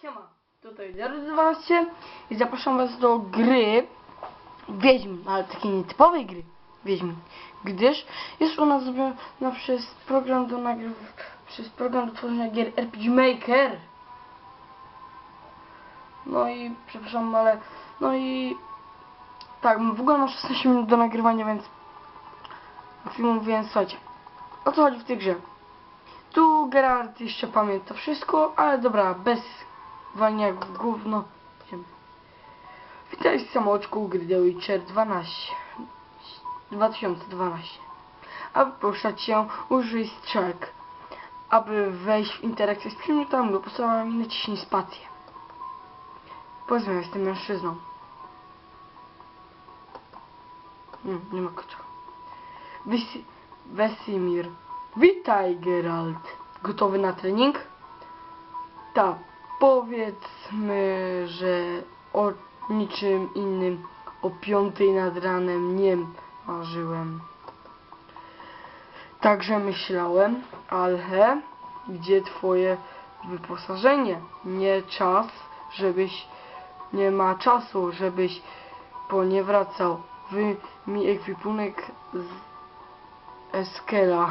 Siema, tutaj Dero12 i zapraszam was do gry Wiedźmin, ale takiej nietypowej gry Wiedźmin, gdyż jest ona zrobiona przez program do nagryw... przez program do tworzenia gier RPG Maker. No i przepraszam, ale no i tak, w ogóle mam 16 minut do nagrywania, więc maksimum, więc słuchajcie, o co chodzi w tej grze? Tu Gerard jeszcze pamięta wszystko, ale dobra, bez walnia jak w gówno. Idziemy. Witaj z samoczku gry Witcher 12. 2012. Aby poruszać się, użyj strzałek. Aby wejść w interakcję z przedmiotami lub osobami, naciśnij spację. Powiedzmy, jestem mężczyzną. Hmm, nie ma kocza. Wesimir. Witaj, Geralt. Gotowy na trening? Tak, powiedzmy, że o niczym innym o piątej nad ranem nie marzyłem. Także myślałem, ale gdzie twoje wyposażenie? Nie czas, żebyś, nie ma czasu, żebyś po nie wracał. Wy mi ekwipunek z Eskela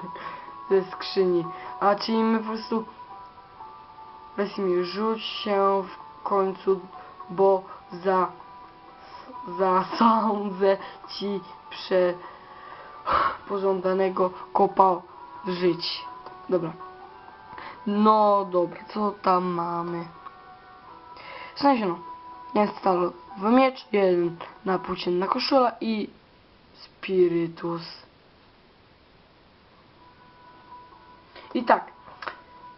ze skrzyni. A czyli my po prostu Weźmy, rzuć się w końcu, bo za zasądzę ci prze pożądanego kopa żyć. Dobra. No dobra, co tam mamy? Znaleziono. Jest stalowy miecz, jeden na płócienna koszula i spirytus. I tak,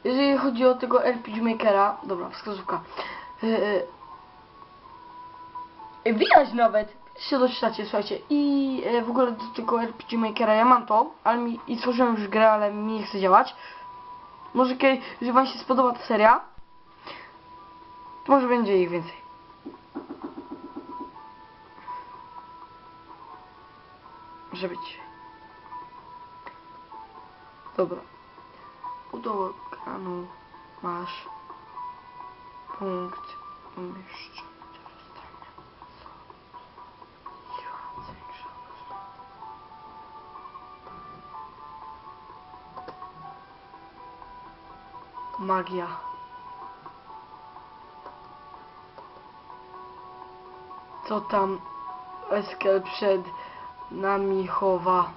jeżeli chodzi o tego RPG Makera, dobra, wskazówka. Yy, yy, widać nawet, się doczytacie, słuchajcie. I yy, w ogóle do tego RPG Makera ja mam to, ale mi, i stworzyłem już grę, ale mi nie chce działać. Może kiedyś, jeżeli wam się spodoba ta seria, to może będzie ich więcej. Może być. Dobra. Do ekranu masz punkt umieszczenia. Magia. Co tam Eskel przed nami chowa?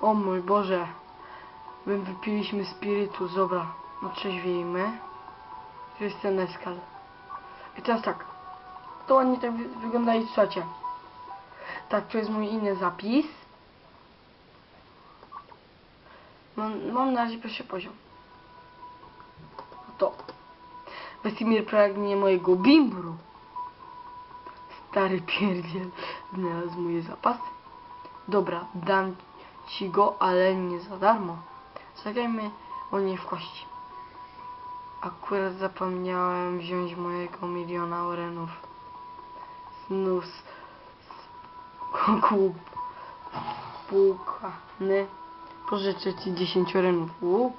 O mój Boże. My wypiliśmy spirytu, dobra. No trzeźwiejmy. Tu jest ten eskal. I teraz tak. To ładnie tak wy wygląda i słuchajcie. Tak, to jest mój inny zapis. Mam, mam na razie pierwszy poziom. To. Wesimir pragnie mojego bimbru. Stary pierdziel znalazł moje zapasy. Dobra, dam ci go, ale nie za darmo. Zagrajmy o niej w kości. Akurat zapomniałem wziąć mojego miliona orenów. Znów pukany. Pożyczę ci 10 orenów. Łup.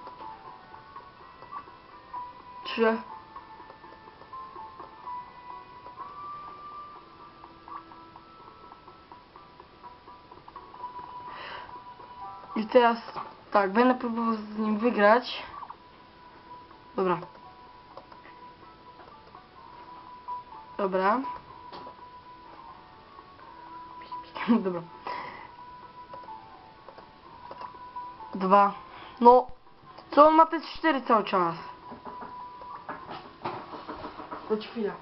Trzy. I teraz tak, będę próbował z nim wygrać. Dobra. Dobra. Dobra. Dwa. No. Co on ma te cztery cały czas? Chodź chwila.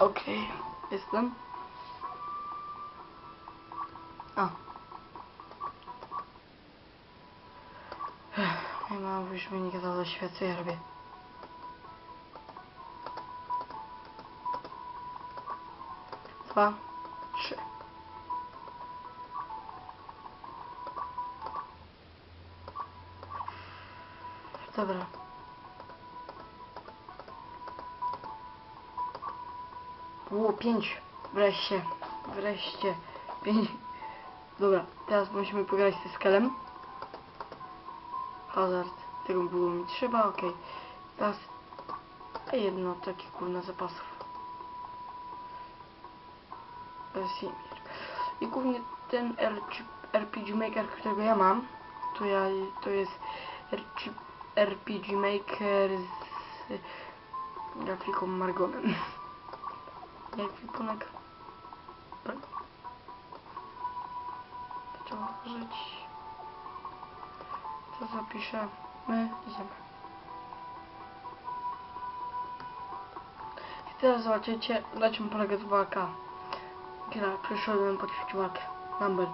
Okej, jestem. A. Nie mam już mi nie gadała świat, co ja robię. Dwa, Dobra. Było pięć. Wreszcie. Wreszcie. Pięć. Dobra, teraz musimy pograć z skalem. Hazard. Tego było mi trzeba, okej. Teraz jedno takie kurna zapasów. I głównie ten RPG Maker, którego ja mam, to ja to jest RG RPG Maker z grafiką Margonem. Jak wipunek. Trzeba użyć. To zapiszę. My idziemy. Teraz zobaczycie, na czym polega ta walka. Gra, przyszedłem podświecić walkę. Lambert.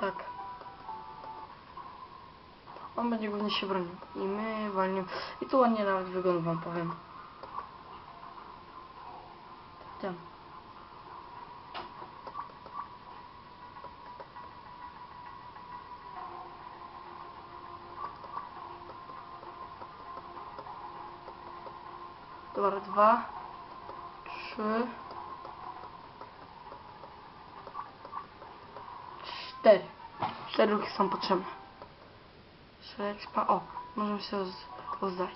Tak. On będzie głównie się bronił. I my walniemy. I tu ładnie nawet wygląda wam powiem. Tam. Dobra, dwa, trzy, cztery. Cztery ruchy są potrzebne. Expa. O, możemy się roz, rozdać.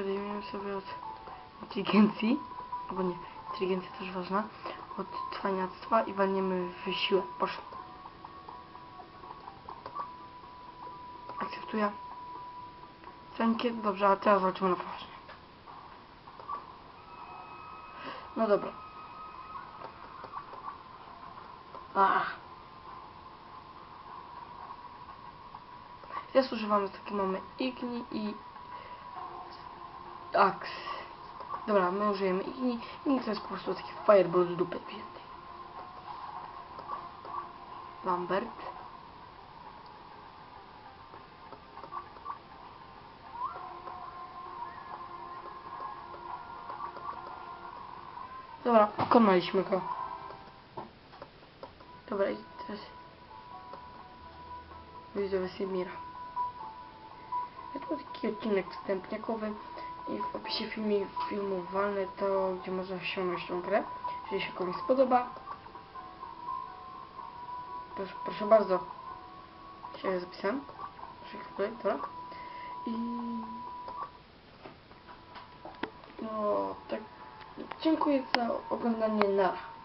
Odejmiemy sobie od inteligencji, albo nie, inteligencja też ważna, od cwaniactwa i walniemy w siłę. Poszło. Akceptuję. Cenkie, dobrze, a teraz walczymy na poważnie. No dobra. Ach. Używamy taki mamy Igni i Ax. Dobra, my użyjemy Igni. Igni to jest po prostu taki fireball z dupy wzięty. Lambert. Dobra, pokonaliśmy go. Dobra, i teraz widzowie Simira. Ja tu mam taki odcinek wstępniakowy i w opisie filmu walnę to, gdzie można ściągnąć tą grę. Jeżeli się komuś spodoba, proszę, proszę bardzo, się zapisałem. Proszę dobra. I no, tak. Dziękuję za oglądanie. Na.